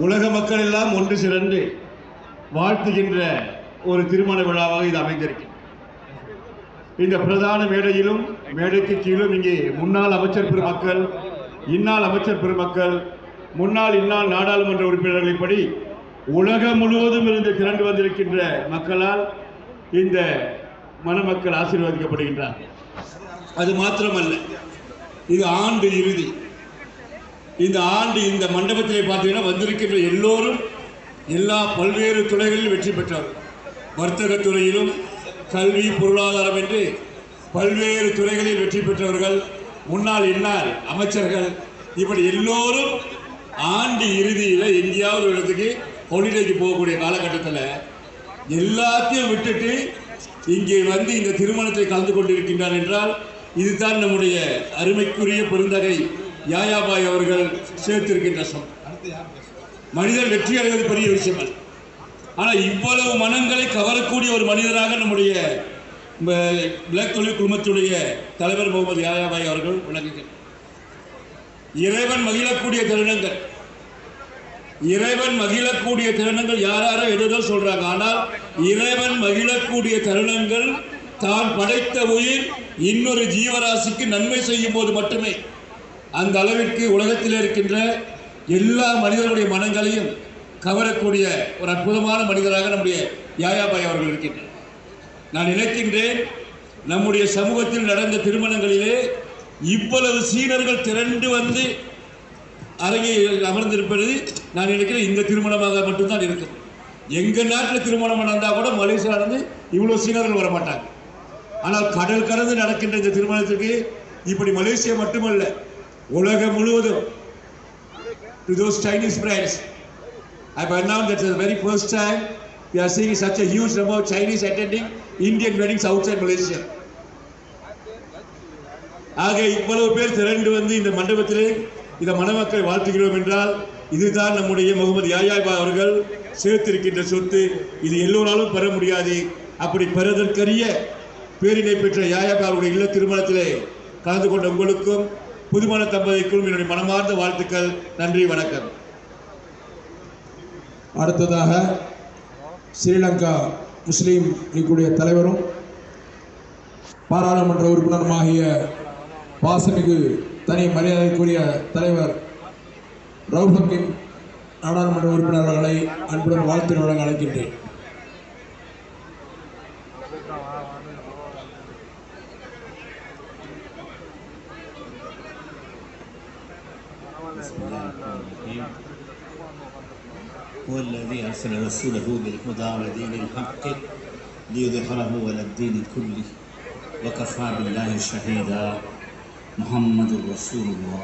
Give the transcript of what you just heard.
உலக மக்கள் எல்லாம் ஒன்று சிறந்து வாழ்த்துகின்ற ஒரு திருமண விழாவாக இது அமைந்திருக்கு இந்த பிரதான மேடையிலும் மேடைக்கு கீழும் இங்கே முன்னாள் அமைச்சர் பெருமக்கள் இந்நாள் அமைச்சர் பெருமக்கள் முன்னாள் இந்நாள் நாடாளுமன்ற உறுப்பினர்களின்படி உலகம் முழுவதும் இருந்து திரண்டு வந்திருக்கின்ற மக்களால் இந்த மணமக்கள் ஆசீர்வதிக்கப்படுகின்றார் அது மாத்திரமல்ல இது ஆண்டு இறுதி. இந்த ஆண்டு இந்த மண்டபத்திலே பார்த்தீங்கன்னா வந்திருக்கின்ற எல்லோரும் எல்லா பல்வேறு துறைகளில் வெற்றி பெற்றார். வர்த்தகத்துறையிலும் கல்வி பொருளாதாரம் என்று பல்வேறு துறைகளில் வெற்றி பெற்றவர்கள் முன்னாள் இன்னார் அமைச்சர்கள் இப்படி எல்லோரும் ஆண்டு இறுதியில் எங்கேயாவது இடத்துக்கு ஹாலிடேக்கு போகக்கூடிய காலகட்டத்தில் எல்லாத்தையும் விட்டுட்டு இங்கே வந்து இந்த திருமணத்தை கலந்து கொண்டிருக்கின்றார் என்றால் இதுதான் நம்முடைய அருமைக்குரிய பெருந்தகை. யாயாபாய் அவர்கள் சேர்த்திருக்கின்ற சொல். மனிதர் வெற்றி அடைவது பெரிய விஷயம் அல்ல. ஆனால் இவ்வளவு மனங்களை கவரக்கூடிய ஒரு மனிதராக நம்முடைய இந்த பிளாக் தொழில் குழுமத்துடைய தலைவர் முகமது யாயாபாய் அவர்கள் விளங்குகிறார். இறைவன் மகிழக்கூடிய தருணங்கள் இறைவன் மகிழக்கூடிய தருணங்கள் யாராரோ எதுதோ சொல்றாங்க. ஆனால் இறைவன் மகிழக்கூடிய தருணங்கள் தான் படைத்த உயிர் இன்னொரு ஜீவராசிக்கு நன்மை செய்யும் போது மட்டுமே. அந்த அளவிற்கு உலகத்தில் இருக்கின்ற எல்லா மனிதர்களுடைய மனங்களையும் கவரக்கூடிய ஒரு அற்புதமான மனிதராக நம்முடைய யாயாபாய் அவர்கள் இருக்கின்றனர். நான் நினைக்கின்றேன் நம்முடைய சமூகத்தில் நடந்த திருமணங்களிலே இவ்வளவு சீனர்கள் திரண்டு வந்து அரங்கி அமர்ந்திருப்பது நான் நினைக்கிறேன் இந்த திருமணமாக மட்டும்தான் இருக்கும். எங்கள் நாட்டில் திருமணம் நடந்தால் கூட மலேசியா நடந்து இவ்வளோ சீனர்கள் வர மாட்டாங்க ஆனால் கடல் கடந்து நடக்கின்ற இந்த திருமணத்துக்கு இப்படி மலேசியா மட்டுமல்ல உலகம் முழுவதும் to those Chinese brides. I've announced that for the very first time we are seeing such a huge number of Chinese attending Indian weddings outside Malaysia. ஆக இவ்வளவு பேர் திரண்டு வந்து இந்த மண்டபத்திலே இந்த மணமக்களை வாழ்த்துகிறோம் என்றால் இதுதான் நம்முடைய முகமது யாயாபா அவர்கள் சேர்த்திருக்கின்ற சொத்து இது எல்லோராலும் பெற முடியாது அப்படி பெறுவதற்கரிய பேரினை பெற்ற யாயாபா அவருடைய இல்ல திருமணத்திலே கலந்து கொண்ட உங்களுக்கும் புதுமண தம்பதிக்கும் என்னுடைய மனமார்ந்த வாழ்த்துக்கள். நன்றி வணக்கம். அடுத்ததாக ஸ்ரீலங்கா முஸ்லீம் லீக்குடைய தலைவரும் பாராளுமன்ற உறுப்பினருமாகிய வாசமிகு தனி மரியாதைக்குரிய தலைவர் ரவுஹக்கின் நாடாளுமன்ற உறுப்பினர்களை அன்புடன் வாழ்த்து வழங்க அழைக்கின்றேன். بسم الله الرحمن الرحيم هو الذي أرسل رسوله بالهدى ودين الحق ليظهره على الدين كله وكفى بالله شهيدا محمد رسول الله.